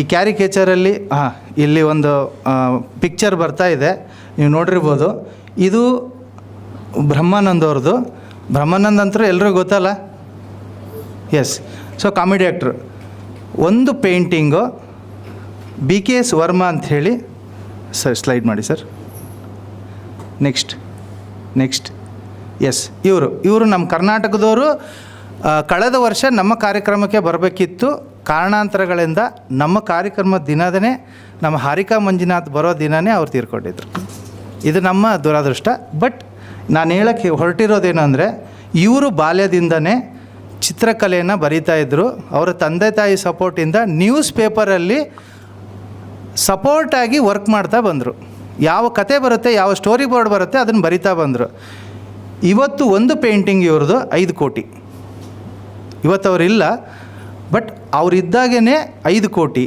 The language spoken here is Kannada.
ಈ ಕ್ಯಾರಿಕೇಚರಲ್ಲಿ ಹಾಂ ಇಲ್ಲಿ ಒಂದು ಪಿಕ್ಚರ್ ಬರ್ತಾ ಇದೆ. ನೀವು ನೋಡಿರ್ಬೋದು. ಇದು ಬ್ರಹ್ಮಾನಂದ್ ಅವ್ರದ್ದು. ಬ್ರಹ್ಮಾನಂದ್ ಅಂತೂ ಎಲ್ರಿಗೂ ಗೊತ್ತಲ್ಲ? ಎಸ್ ಸೊ ಕಾಮಿಡಿ ಆ್ಯಕ್ಟ್ರು ಒಂದು painting B K S Varma ಅಂಥೇಳಿ ಸರ್ ಸ್ಲೈಡ್ ಮಾಡಿ ಸರ್ ನೆಕ್ಸ್ಟ್ ನೆಕ್ಸ್ಟ್ ಎಸ್ ಇವರು. ಇವರು ನಮ್ಮ ಕರ್ನಾಟಕದವರು ಕಳೆದ ವರ್ಷ ನಮ್ಮ ಕಾರ್ಯಕ್ರಮಕ್ಕೆ ಬರಬೇಕಿತ್ತು. ಕಾರಣಾಂತರಗಳಿಂದ ನಮ್ಮ ಕಾರ್ಯಕ್ರಮ ದಿನದನೇ ನಮ್ಮ ಹಾರಿಕಾ ಮಂಜುನಾಥ್ ಬರೋ ದಿನವೇ ಅವ್ರು ತೀರ್ಕೊಂಡಿದ್ರು. ಇದು ನಮ್ಮ ದುರಾದೃಷ್ಟ. ಬಟ್ ನಾನು ಹೇಳೋಕ್ಕೆ ಹೊರಟಿರೋದೇನು ಅಂದರೆ, ಇವರು ಬಾಲ್ಯದಿಂದನೇ ಚಿತ್ರಕಲೆಯನ್ನು ಬರೀತಾ ಇದ್ದರು ಅವರ ತಂದೆ ತಾಯಿ ಸಪೋರ್ಟಿಂದ ನ್ಯೂಸ್ ಪೇಪರಲ್ಲಿ ಸಪೋರ್ಟಾಗಿ ವರ್ಕ್ ಮಾಡ್ತಾ ಬಂದರು. ಯಾವ ಕತೆ ಬರುತ್ತೆ, ಯಾವ ಸ್ಟೋರಿ ಬೋರ್ಡ್ ಬರುತ್ತೆ ಅದನ್ನು ಬರಿತಾ ಬಂದರು. ಇವತ್ತು ಒಂದು ಪೇಂಟಿಂಗ್ ಇವ್ರದ್ದು ಐದು ಕೋಟಿ. ಇವತ್ತು ಅವರಿಲ್ಲ. ಬಟ್ ಅವರಿದ್ದಾಗೇ ಐದು ಕೋಟಿ.